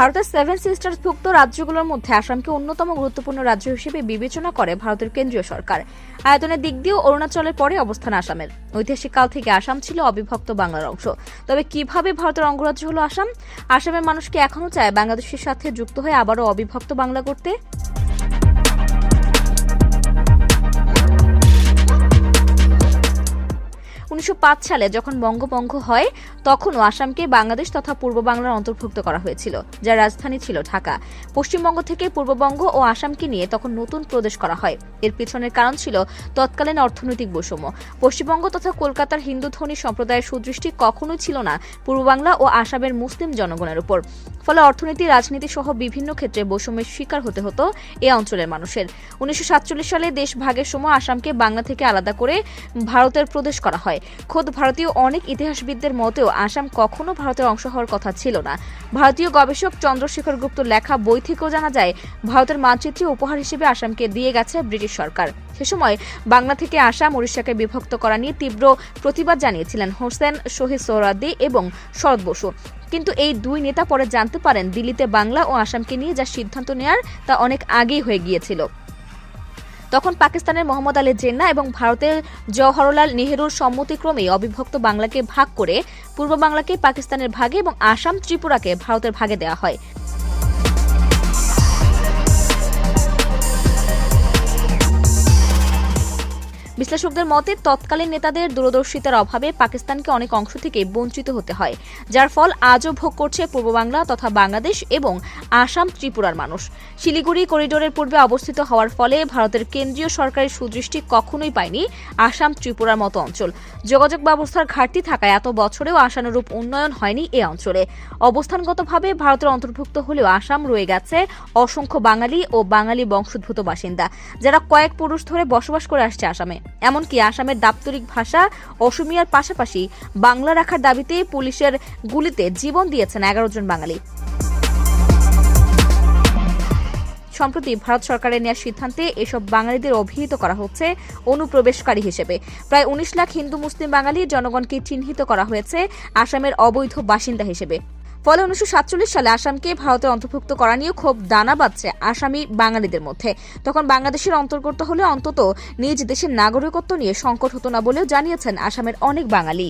ভারতের সেভেন সিস্টার্সভুক্ত রাজ্যগুলোর মধ্যে আসামকে অন্যতম গুরুত্বপূর্ণ রাজ্য হিসেবে বিবেচনা করে ভারতের কেন্দ্রীয় সরকার। আয়তনের দিক দিয়েও অরুণাচলের পরে অবস্থান আসামের। ঐতিহাসিক কাল থেকে আসাম ছিল অবিভক্ত বাংলার অংশ। তবে কীভাবে ভারতের অঙ্গরাজ্য হল আসাম? আসামের মানুষকে এখনও চায় বাংলাদেশের সাথে যুক্ত হয়ে আবারও অবিভক্ত বাংলা করতে উনিশশো সালে যখন বঙ্গভঙ্গ হয়, তখনও আসামকে বাংলাদেশ তথা পূর্ব বাংলার অন্তর্ভুক্ত করা হয়েছিল, যার রাজধানী ছিল ঢাকা। পশ্চিমবঙ্গ থেকে পূর্ববঙ্গ ও আসামকে নিয়ে তখন নতুন প্রদেশ করা হয়। এর পিছনের কারণ ছিল তৎকালীন অর্থনৈতিক বৈষম্য। পশ্চিমবঙ্গ তথা কলকাতার হিন্দু ধনী সম্প্রদায়ের সুদৃষ্টি কখনোই ছিল না পূর্ব বাংলা ও আসামের মুসলিম জনগণের উপর। ফলে অর্থনীতি, রাজনীতি সহ বিভিন্ন ক্ষেত্রে বৈষম্যের শিকার হতে হতো এ অঞ্চলের মানুষের। উনিশশো সাতচল্লিশ সালে দেশ ভাগের সময় আসামকে বাংলা থেকে আলাদা করে ভারতের প্রদেশ করা হয়। খোদ ভারতীয় অনেক ইতিহাসবিদদের মতেও আসাম কখনো ভারতের অংশ হওয়ার কথা ছিল না। ভারতীয় গবেষক চন্দ্রশেখর গুপ্ত লেখা বই থেকেও জানা যায়, ভারতের মানচিত্রে উপহার হিসেবে আসামকে দিয়ে গেছে ব্রিটিশ সরকার। সে সময় বাংলা থেকে আসাম উড়িষ্যাকে বিভক্ত করা নিয়ে তীব্র প্রতিবাদ জানিয়েছিলেন হোসেন শহীদ সোহরাদ্দি এবং শরৎ বসু। কিন্তু এই দুই নেতা পরে জানতে পারেন দিল্লিতে বাংলা ও আসামকে নিয়ে যা সিদ্ধান্ত নেয়ার তা অনেক আগেই হয়ে গিয়েছিল। তখন পাকিস্তানের মোহাম্মদ আলী জেন্না এবং ভারতের জওহরলাল নেহরুর সম্মতিক্রমে অবিভক্ত বাংলাকে ভাগ করে পূর্ব বাংলাকে পাকিস্তানের ভাগে এবং আসাম ত্রিপুরাকে ভারতের ভাগে দেওয়া হয়। বিশ্লেষকদের মতে, তৎকালীন নেতাদের দূরদর্শিতার অভাবে পাকিস্তানকে অনেক অংশ থেকে বঞ্চিত হতে হয়, যার ফল আজও ভোগ করছে পূর্ব বাংলা তথা বাংলাদেশ এবং আসাম ত্রিপুরার মানুষ। শিলিগুড়ি করিডোরের পূর্বে অবস্থিত হওয়ার ফলে ভারতের কেন্দ্রীয় সরকারের সুদৃষ্টি কখনোই পায়নি আসাম ত্রিপুরার মতো অঞ্চল। যোগাযোগ ব্যবস্থার ঘাটতি থাকায় এত বছরেও আশানুরূপ উন্নয়ন হয়নি এ অঞ্চলে। অবস্থানগতভাবে ভারতের অন্তর্ভুক্ত হলেও আসাম রয়ে গেছে অসংখ্য বাঙালি ও বাঙালি বংশোদ্ভূত বাসিন্দা, যারা কয়েক পুরুষ ধরে বসবাস করে আসছে আসামে। এমনকি আসামের দাপ্তরিক ভাষা অসমিয়ার পাশাপাশি বাংলা রাখার দাবিতে পুলিশের গুলিতে জীবন দিয়েছেন এগারো জন বাঙালি। সম্প্রতি ভারত সরকারের নেওয়ার সিদ্ধান্তে এসব বাঙালিদের অভিহিত করা হচ্ছে অনুপ্রবেশকারী হিসেবে। প্রায় উনিশ লাখ হিন্দু, মুসলিম বাঙালি জনগণকে চিহ্নিত করা হয়েছে আসামের অবৈধ বাসিন্দা হিসেবে। ফলে উনিশশো সাতচল্লিশ সালে আসামকে ভারতের অন্তর্ভুক্ত করা নিয়ে খুব দানা বাঁধছে আসামি বাঙালিদের মধ্যে। তখন বাংলাদেশের অন্তর্গত হলে অন্তত নিজ দেশের নাগরিকত্ব নিয়ে সংকট হতো না বলেও জানিয়েছেন আসামের অনেক বাঙালি।